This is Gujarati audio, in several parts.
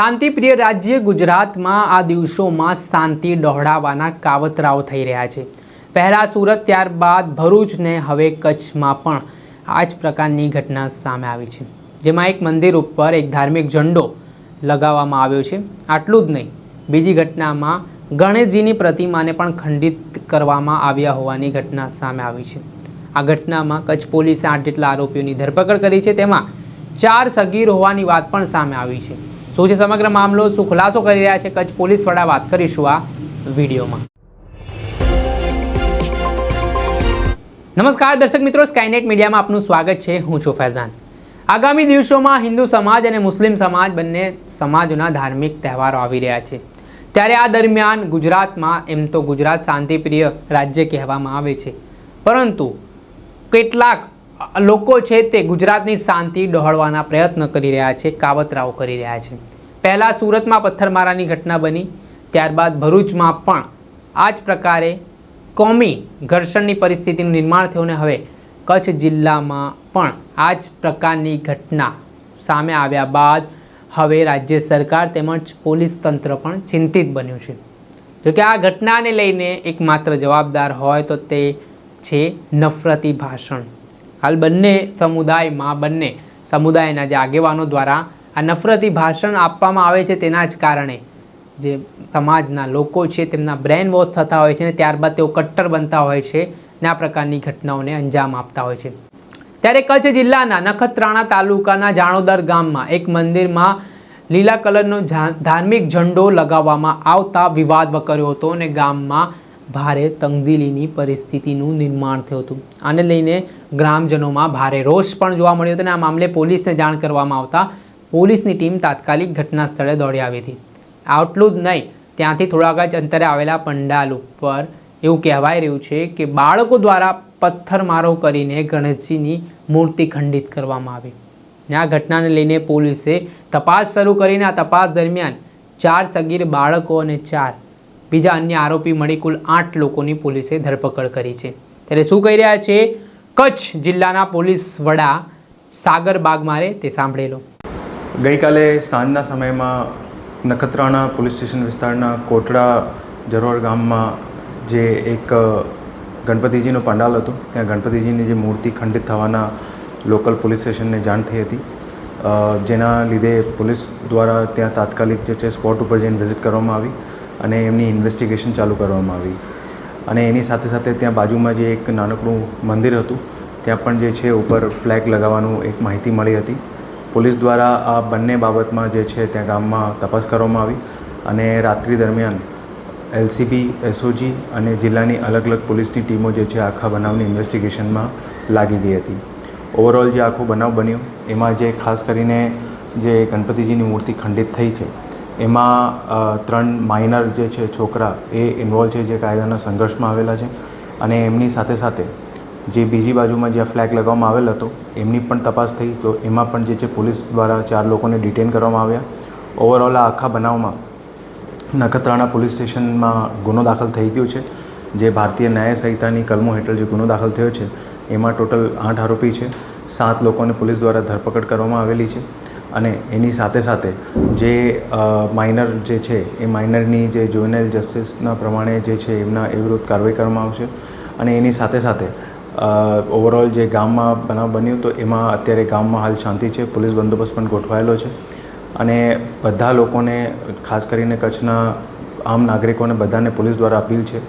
શાંતિપ્રિય રાજ્ય ગુજરાતમાં આ દિવસોમાં શાંતિ દોહડાવવાના કાવતરાઓ થઈ રહ્યા છે. પહેલાં સુરત, ત્યારબાદ ભરૂચને હવે કચ્છમાં પણ આ જ પ્રકારની ઘટના સામે આવી છે. જેમાં એક મંદિર ઉપર એક ધાર્મિક ઝંડો લગાવવામાં આવ્યો છે. આટલું જ નહીં, બીજી ઘટનામાં ગણેશજીની પ્રતિમાને પણ ખંડિત કરવામાં આવ્યા હોવાની ઘટના સામે આવી છે. આ ઘટનામાં કચ્છ પોલીસે આઠ જેટલા આરોપીઓની ધરપકડ કરી છે. તેમાં ચાર સગીર હોવાની વાત પણ સામે આવી છે. શું છે સમગ્ર મામલો શું ખુલાસો કરી રહ્યા છે, કચ્છ પોલીસ વડા વાત કરીશું આ વિડીયોમાં. નમસ્કાર દર્શક મિત્રો સ્કાયનેટ મીડિયામાં આપનું સ્વાગત છે, હું છું ફૈઝાન. આગામી દિવસોમાં હિન્દુ સમાજ અને મુસ્લિમ સમાજ બંને સમાજોના ધાર્મિક તહેવારો આવી રહ્યા છે. ત્યારે આ દરમિયાન ગુજરાતમાં, એમ તો ગુજરાત શાંતિપ્રિય રાજ્ય કહેવામાં આવે છે, પરંતુ કેટલાક લોકો છે તે ગુજરાતની શાંતિ ડહોળવાના પ્રયત્ન કરી રહ્યા છે, કાવતરાઓ કરી રહ્યા છે. પહેલાં સુરતમાં પથ્થરમારાની ઘટના બની, ત્યારબાદ ભરૂચમાં પણ. આ જ પ્રકારે કોમી ઘર્ષણની પરિસ્થિતિનું નિર્માણ થયું ને હવે કચ્છ જિલ્લામાં પણ આ જ પ્રકારની ઘટના સામે આવ્યા બાદ હવે રાજ્ય સરકાર તેમજ પોલીસ તંત્ર પણ ચિંતિત બન્યું છે. જોકે આ ઘટનાને લઈને એકમાત્ર જવાબદાર હોય તો તે છે નફરતી ભાષણ. હાલ બંને સમુદાયમાં, બંને સમુદાયના જે આગેવાનો દ્વારા આ નફરતી ભાષણ આપવામાં આવે છે તેના જ કારણે. જે સમાજના લોકો છે તેમના બ્રેન વોશ થતા હોય છે અને ત્યારબાદ તેઓ કટ્ટર બનતા હોય છે ને આ પ્રકારની ઘટનાઓને અંજામ આપતા હોય છે. ત્યારે કચ્છ જિલ્લાના નખત્રાણા તાલુકાના જાણોદર ગામમાં એક મંદિરમાં લીલા કલરનો ધાર્મિક ઝંડો લગાવવામાં આવતા વિવાદ વકર્યો હતો અને ગામમાં ભારે તંગદિલીની પરિસ્થિતિનું નિર્માણ થયું હતું. આને લઈને ગ્રામજનોમાં ભારે રોષ પણ જોવા મળ્યો હતો અને આ મામલે પોલીસને જાણ કરવામાં આવતા પોલીસની ટીમ તાત્કાલિક ઘટના સ્થળે દોડી આવી હતી. આટલું જ નહીં, ત્યાંથી થોડાક જ અંતરે આવેલા પંડાલ ઉપર એવું કહેવાઈ રહ્યું છે કે બાળકો દ્વારા પથ્થરમારો કરીને ગણેશજીની મૂર્તિ ખંડિત કરવામાં આવી. આ ઘટનાને લઈને પોલીસે તપાસ શરૂ કરીને આ તપાસ દરમિયાન ચાર સગીર બાળકો અને ચાર બીજા અન્ય આરોપી મળી કુલ આઠ લોકોની પોલીસે ધરપકડ કરી છે. ત્યારે શું કહી રહ્યા છે? કચ્છ જિલ્લાના પોલીસ વડા સાગર બાગમારે તે સાંભળેલો. ગઈકાલે સાંજના સમયમાં નખત્રાણા પોલીસ સ્ટેશન વિસ્તારના કોટડા જરોર ગામમાં જે એક ગણપતિજીનો પંડાલ હતો, ત્યાં ગણપતિજીની જે મૂર્તિ ખંડિત થવાના લોકલ પોલીસ સ્ટેશનને જાણ થઈ હતી. જેના લીધે પોલીસ દ્વારા ત્યાં તાત્કાલિક જે છે સ્પોટ ઉપર જઈને વિઝિટ કરવામાં આવી અને એમની ઇન્વેસ્ટિગેશન ચાલુ કરવામાં આવી. અને એની સાથે સાથે ત્યાં બાજુમાં જે એક નાનકડું મંદિર હતું, ત્યાં પણ જે છે ઉપર ફ્લેગ લગાવવાનું એક માહિતી મળી હતી. પોલીસ દ્વારા આ બંને બાબતમાં જે છે ત્યાં ગામમાં તપાસ કરવામાં આવી અને રાત્રિ દરમિયાન એલસીબી, એસઓજી અને જિલ્લાની અલગ અલગ પોલીસની ટીમો જે છે આખા બનાવની ઇન્વેસ્ટિગેશનમાં લાગી ગઈ હતી. ઓવરઓલ જે આખો બનાવ બન્યો, એમાં જે ખાસ કરીને જે ગણપતિજીની મૂર્તિ ખંડિત થઈ છે, એમાં ત્રણ માઇનર જે છે છોકરા એ ઇન્વોલ્વ છે જે કાયદાના સંઘર્ષમાં આવેલા છે અને એમની સાથે સાથે જે બીજી બાજુમાં જ્યાં ફ્લેગ લગાવવામાં આવેલ હતો, એમની પણ તપાસ થઈ. તો એમાં પણ જે છે, પોલીસ દ્વારા ચાર લોકોને ડિટેન કરવામાં આવ્યા. ઓવરઓલ આ આખા બનાવમાં નખત્રાણા પોલીસ સ્ટેશનમાં ગુનો દાખલ થઈ ગયો છે. જે ભારતીય ન્યાય સંહિતાની કલમો હેઠળ જે ગુનો દાખલ થયો છે, એમાં ટોટલ આઠ આરોપી છે. સાત લોકોને પોલીસ દ્વારા ધરપકડ કરવામાં આવેલી છે. અને એની સાથે સાથે જે માઇનર જે છે, એ માઇનરની જે જોઇનલ જસ્ટિસના પ્રમાણે જે છે, એમના એ વિરુદ્ધ કાર્યવાહી કરવામાં આવશે. અને એની સાથે સાથે ઓવરઓલ જે ગામમાં બનાવ બન્યું તો એમાં અત્યારે ગામમાં હાલ શાંતિ છે, પોલીસ બંદોબસ્ત પણ ગોઠવાયેલો છે અને બધા લોકોને, ખાસ કરીને કચ્છના આમ નાગરિકોને બધાને પોલીસ દ્વારા અપીલ છે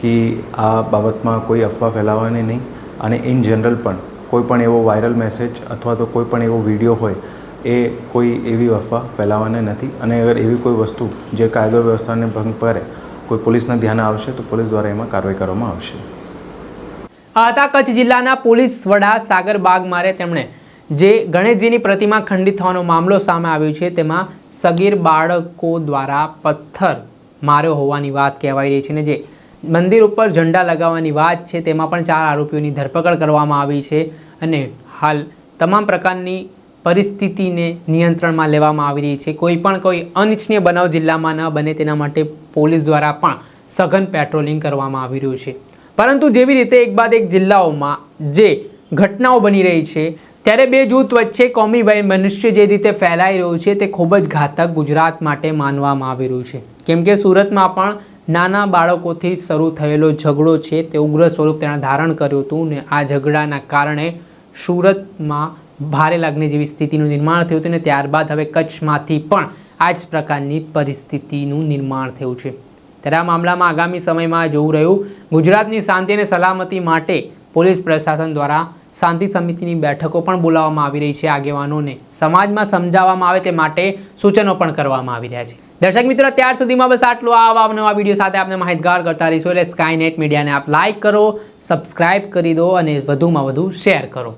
કે આ બાબતમાં કોઈ અફવા ફેલાવવાની નહીં અને ઇન જનરલ પણ કોઈ પણ એવો વાયરલ મેસેજ અથવા તો કોઈ પણ એવો વીડિયો હોય એ કોઈ એવી અફવા ફેલાવવાની નથી અને અગર એવી કોઈ વસ્તુ જે કાયદો વ્યવસ્થાને ભંગ કરે, કોઈ પોલીસના ધ્યાને આવશે તો પોલીસ દ્વારા એમાં કાર્યવાહી કરવામાં આવશે. આ હતા કચ્છ જિલ્લાના પોલીસ વડા સાગર બાગમારે તેમણે. જે ગણેશજીની પ્રતિમા ખંડિત થવાનો મામલો સામે આવ્યો છે, તેમાં સગીર બાળકો દ્વારા પથ્થર માર્યો હોવાની વાત કહેવાઈ રહી છે ને જે મંદિર ઉપર ઝંડા લગાવવાની વાત છે, તેમાં પણ ચાર આરોપીઓની ધરપકડ કરવામાં આવી છે અને હાલ તમામ પ્રકારની પરિસ્થિતિને નિયંત્રણમાં લેવામાં આવી રહી છે. કોઈ પણ કોઈ અનિચ્છનીય બનાવ જિલ્લામાં ન બને, તેના માટે પોલીસ દ્વારા પણ સઘન પેટ્રોલિંગ કરવામાં આવી રહ્યું છે. પરંતુ જેવી રીતે એક બાદ એક જિલ્લાઓમાં જે ઘટનાઓ બની રહી છે, ત્યારે બે જૂથ વચ્ચે કોમી મનુષ્ય જે રીતે ફેલાઈ રહ્યું છે, તે ખૂબ જ ઘાતક ગુજરાત માટે માનવામાં આવી રહ્યું છે. કેમ કે સુરતમાં પણ નાના બાળકોથી શરૂ થયેલો ઝઘડો છે, તે ઉગ્ર સ્વરૂપ તેણે ધારણ કર્યું હતું ને આ ઝઘડાના કારણે સુરતમાં ભારે લાગણી જેવી સ્થિતિનું નિર્માણ થયું હતું ને ત્યારબાદ હવે કચ્છમાંથી પણ આ જ પ્રકારની પરિસ્થિતિનું નિર્માણ થયું છે. ત્યારે આ મામલામાં આગામી સમયમાં જોવું રહ્યું, ગુજરાતની શાંતિ અને સલામતી માટે પોલીસ પ્રશાસન દ્વારા શાંતિ સમિતિની બેઠકો પણ બોલાવવામાં આવી રહી છે. આગેવાનોને સમાજમાં સમજાવવામાં આવે તે માટે સૂચનો પણ કરવામાં આવી રહ્યા છે. દર્શક મિત્રો ત્યાર સુધીમાં બસ આટલું. આવા નવા વીડિયો સાથે આપણે માહિતગાર કરતા રહીશું. એટલે સ્કાય નેટ મીડિયાને આપ લાઇક કરો સબસ્ક્રાઇબ કરી દો અને વધુમાં વધુ શેર કરો.